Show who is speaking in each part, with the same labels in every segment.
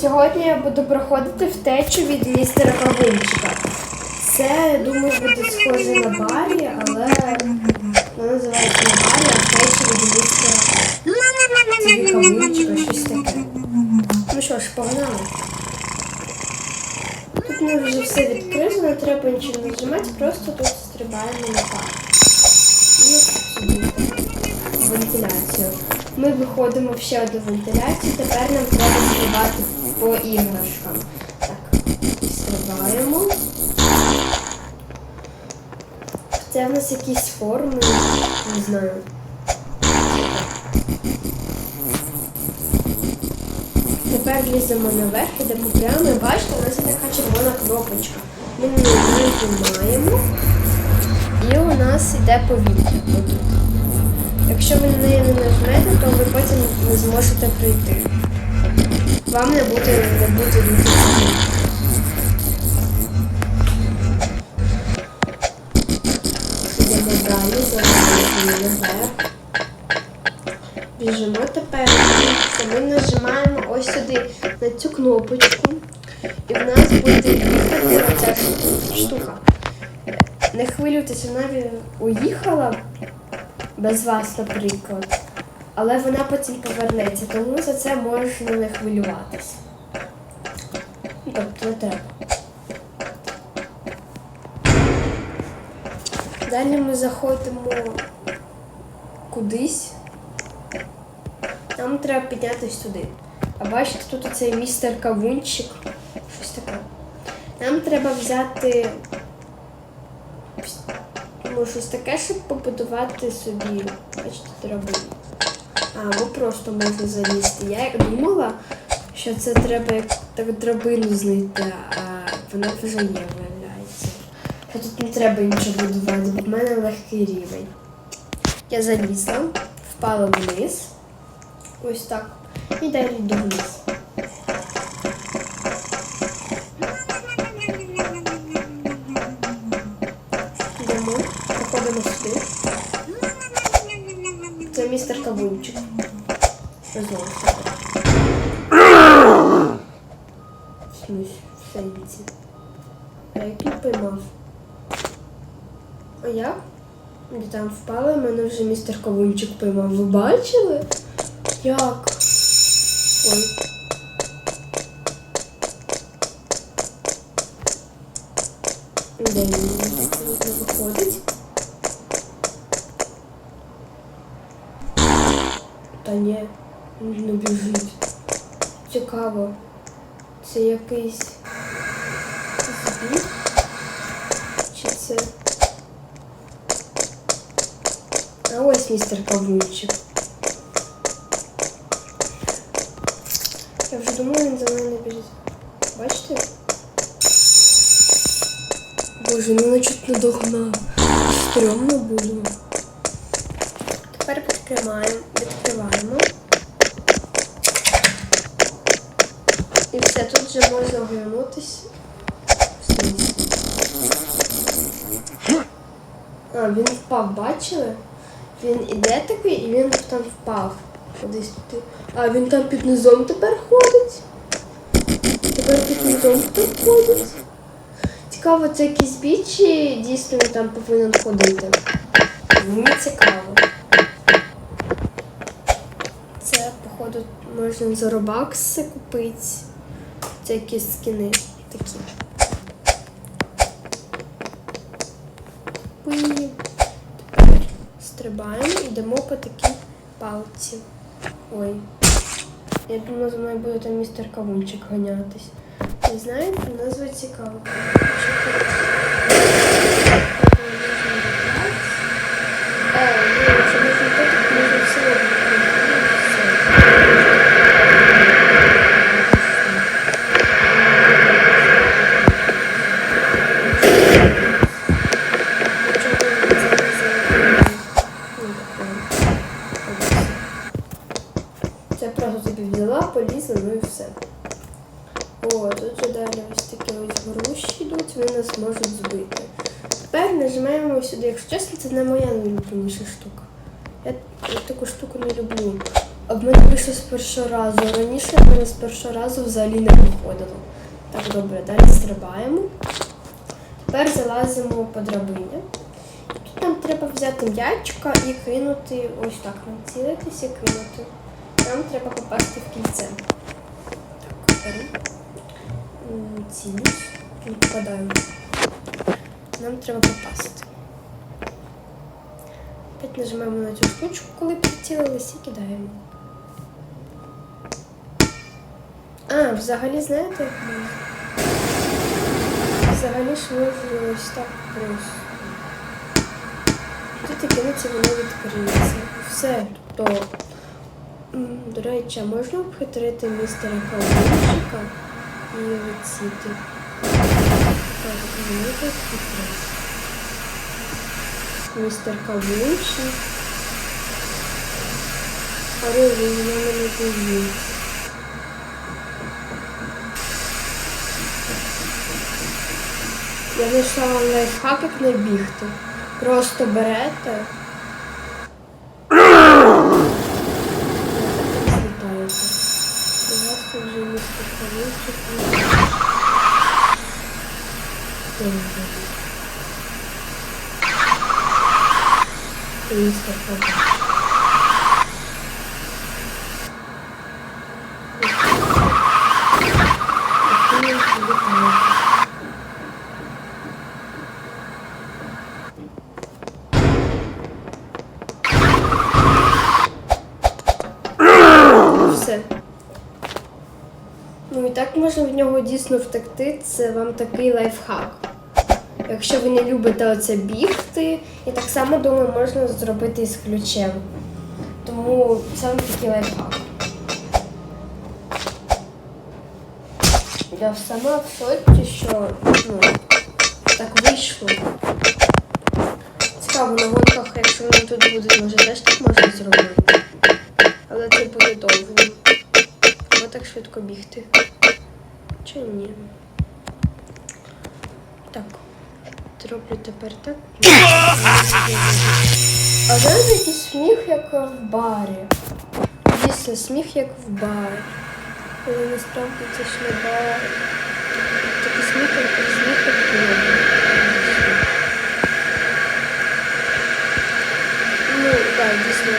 Speaker 1: сьогодні я буду проходити втечу від містера Кавунчика. Це, я думаю, буде схоже на Барі, але воно називається не Барі, а втеча від містера Цього щось таке. Ну що ж, погнали. Тут ми вже все відкрили, не треба нічого нажимати, просто тут стрибаємо на пар. Собі вентиляцію. Ми виходимо ще одну вентиляцію, тепер нам треба стрибати по іграшкам. Так, стрибаємо. Це в нас якісь форми, не знаю. Тепер ліземо наверх, ідемо прямо і бачите, у нас є така червона кнопочка. Ми неї нажимаємо і у нас йде повітря. Якщо ви на неї не нажмете, то ви потім не зможете прийти. Вам не буде буде дуже. Йдемо далі. Біжимо тепер. Ми нажимаємо ось сюди на цю кнопочку. І в нас буде їхати оця штука. Не хвилюйтеся, вона уїхала без вас, наприклад. Але вона потім повернеться, тому за це можна не хвилюватися. Тобто не треба. Далі ми заходимо кудись. Нам треба піднятися сюди. А бачите, тут оцей містер Кавунчик. Щось таке. Нам треба взяти ну, щось таке, щоб побудувати собі. Бачите, драбину. Або просто можна залізти. Я думала, що це треба як так драбину знайти, а вона вже є, виявляється. Що тут не треба нічого будувати, бо в мене легкий рівень. Я залізла, впала вниз. Ось так. І далі йду вниз. Це містер Кавунчик. Знову таки. В сенсі. А який поймав? А як? Де там впали, мене вже містер Кавунчик поймав. Ви бачили? Як? Ой. Ні, не біжить. Цікаво. Це якийсь збіг? Чи це? А ось містер Кавунчик. Я вже думаю, він за мною не біжить. Бачите? Боже, ну мене чуть не догнав. Стрьомно було. Відкриваємо, відкриваємо. І все, тут вже можна сенсі. А, він впав, бачили? Він іде такий і він там впав. Кудись. А він там під низом тепер ходить. Тепер під низом хто ходить. Цікаво, це якийсь біч чи дійсно він там повинен ходити. Мені цікаво. Це, походу, можна за робакси купити. Це якісь скини такі. Уї. Тепер стрибаємо і йдемо по такій палці. Ой. Я думала, за мною буде там містер Кавунчик ганятись. Не знаєте, назва цікава. Е, ні, якщо можна то, то можна все робити. Це просто собі взяла, полізла, ну і все. О, тут же далі ось такі ось груші йдуть, вони нас можуть збити. Тепер нажимаємо сюди. Якщо чесно, це не моя найулюбленіша штука. Я, я таку штуку не люблю. В мене вийшло з першого разу. Раніше в мене з першого разу взагалі не виходило. Так, добре, далі стрибаємо. Тепер залазимо по драбині. Тут нам треба взяти м'ячика і кинути ось так націлитись і кинути. Нам треба попасти в кільце. Так, беру. Цілюсь. Не попадаю. Нам треба попасти. Опять нажимаємо на цю штучку, коли прицілились і кидаємо. А, взагалі, знаєте, як можна? Взагалі ж ось так просто. Тут і кинеться, воно відкриється. Все, тобто. До речі, можна обхитрити містера Калдунчика і відсіти? Містер Кавунчик. Але він на мене дивиться. Я знайшла вам лайфхак, як не бігти. Просто берете. Злітаєте. У вас тут вже містер Кавунчик. Хто він такий? Містер Кавунчик. Який він літає. Все. Ну і так можна в нього дійсно втекти. Це вам такий лайфхак. Якщо ви не любите оце бігти, і так само думаю, можна зробити із ключем. Тому саме такий лайфхак. Я сама в шоці, що ну, так вийшло. Цікаво, на гонках, якщо вони тут будуть, може теж так можна зробити. Але це буде довго. Так швидко бігти. Чи ні? Так. Зроблю тепер так. А зараз якийсь сміх, як в барі. Дійсно, сміх, як в барі. Але насправді це ж не бар. Такий сміх, як сміх, як в клубі. Ну, так, дійсно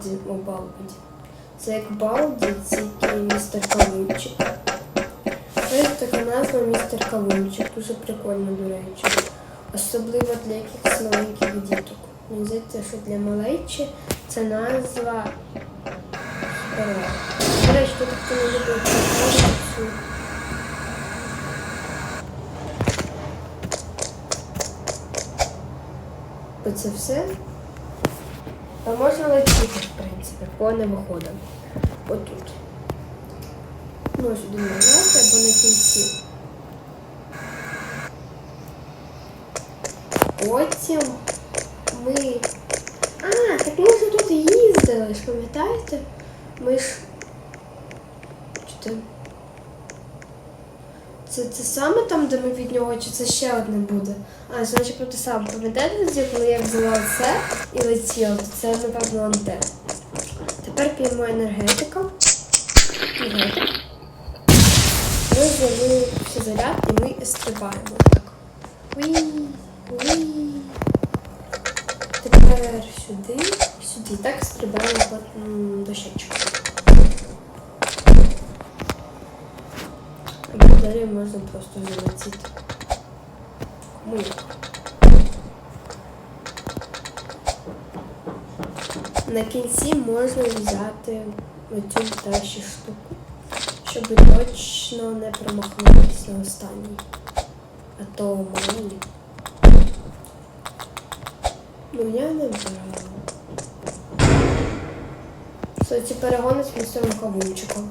Speaker 1: Балді, о Балді. Це як Балді, тільки містер Кавунчик. Ось така назва містер Кавунчик. Дуже прикольно, до речі. Особливо для якихось маленьких діток. Мені здається, що для малечі це назва Суперова. До речі, тут хто не любить цю. Все. А можна летіти, в принципі, по невиходам. Отут. Ну, сюди нажати або на кінці. Потім ми. А, так ми вже тут їздили, пам'ятаєте? Ми ж. Чи це? Це саме там, де ми від нього, чи це ще одне буде? А, значить про те саме. Пам'ятаєте, тоді, коли я взяла це і летіла, то це, напевно, антенна. Тепер п'ємо енергетика. Енергетик. Ми взяли заряд і ми стрибаємо. Так. Уі, уі. Тепер сюди, сюди. Так стрибаємо дощечку. Далі можна просто залетіти. Як. На кінці можна взяти оцю першу штуку, щоб точно не промахнутися на останній. А то мало лі. Ну я не брала. Все, ці перегони з місцевим кавунчиком.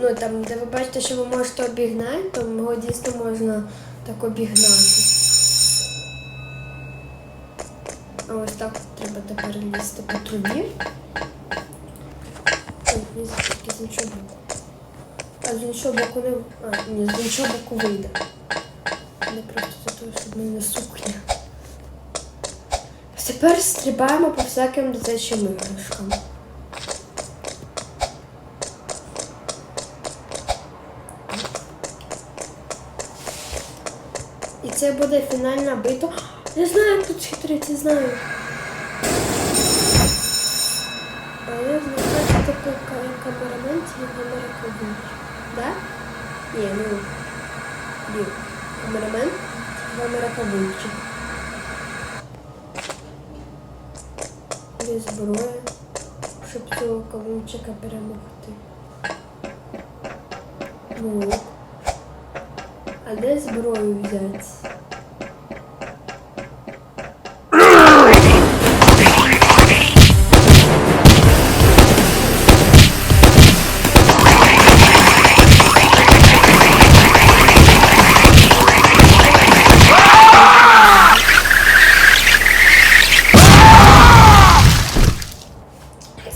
Speaker 1: Ну там, де ви бачите, що ви можете обігнати, то його дійсно можна так обігнати. А ось так треба тепер лізти по трубі. Тільки з іншого боку. А з іншого боку не. А, ні, з іншого боку вийде. Не просто за того, щоб в мене сукня. Тепер стрибаємо по всяким дитячим іграшкам. Це буде фінальна битва. Я знаю, як тут хитрити, знаю. А я знаю, що таке ка- камерамен чи камера. Да? Ні, ну. Ні. Камерамен, камера кабинчик. Де зброя, щоб цього кавунчика перемогти. Ну. А де зброю взяти?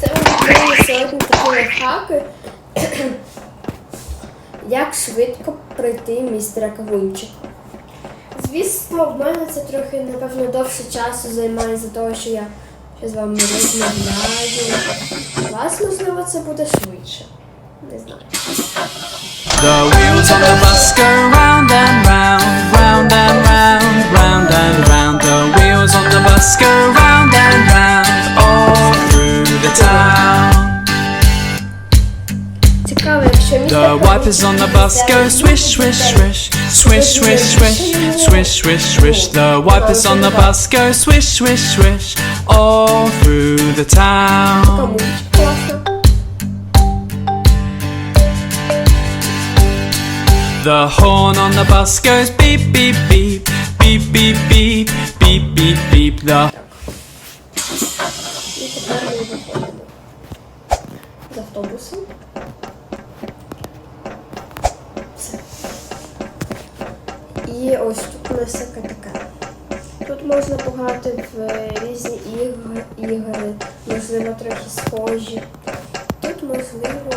Speaker 1: Це ми зробили сьогодні такі лайфхаки. Як швидко пройти містера Кавунчика. Звісно, в мене це трохи, напевно, довше часу займає за того, що я ще з вами розмовляю. У вас, можливо, це буде швидше. Не знаю.
Speaker 2: The wheels on the bus go round and round, round and round, round and round. The wheels on the bus go round Hoppers on the bus go swish, swish, swish. Swish, swish, swish. Swish, swish, swish. The wipers on the bus go swish, swish, swish. All through the town. The horn on the bus goes beep, beep, beep. Beep, beep, beep. Beep, beep, beep. The
Speaker 1: z. всяка така. Тут можна пограти в різні ігри, можливо, трохи схожі. Тут можливо.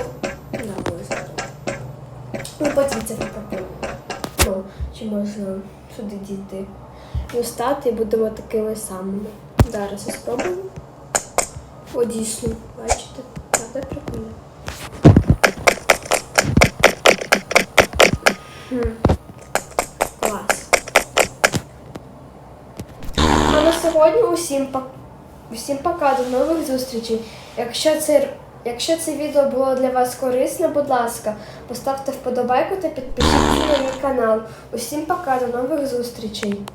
Speaker 1: Да, можна. Ну, потім це попробуємо. Ну, чи можна сюди дійти. Ну, стати і будемо такими самими. Зараз я спробую. О, дійсно, бачите? Правда прикольно. Хм. Клас. А на сьогодні усім, усім пока, до нових зустрічей. Якщо це, якщо це відео було для вас корисне, будь ласка, поставте вподобайку та підпишіться на мій канал. Усім пока, до нових зустрічей.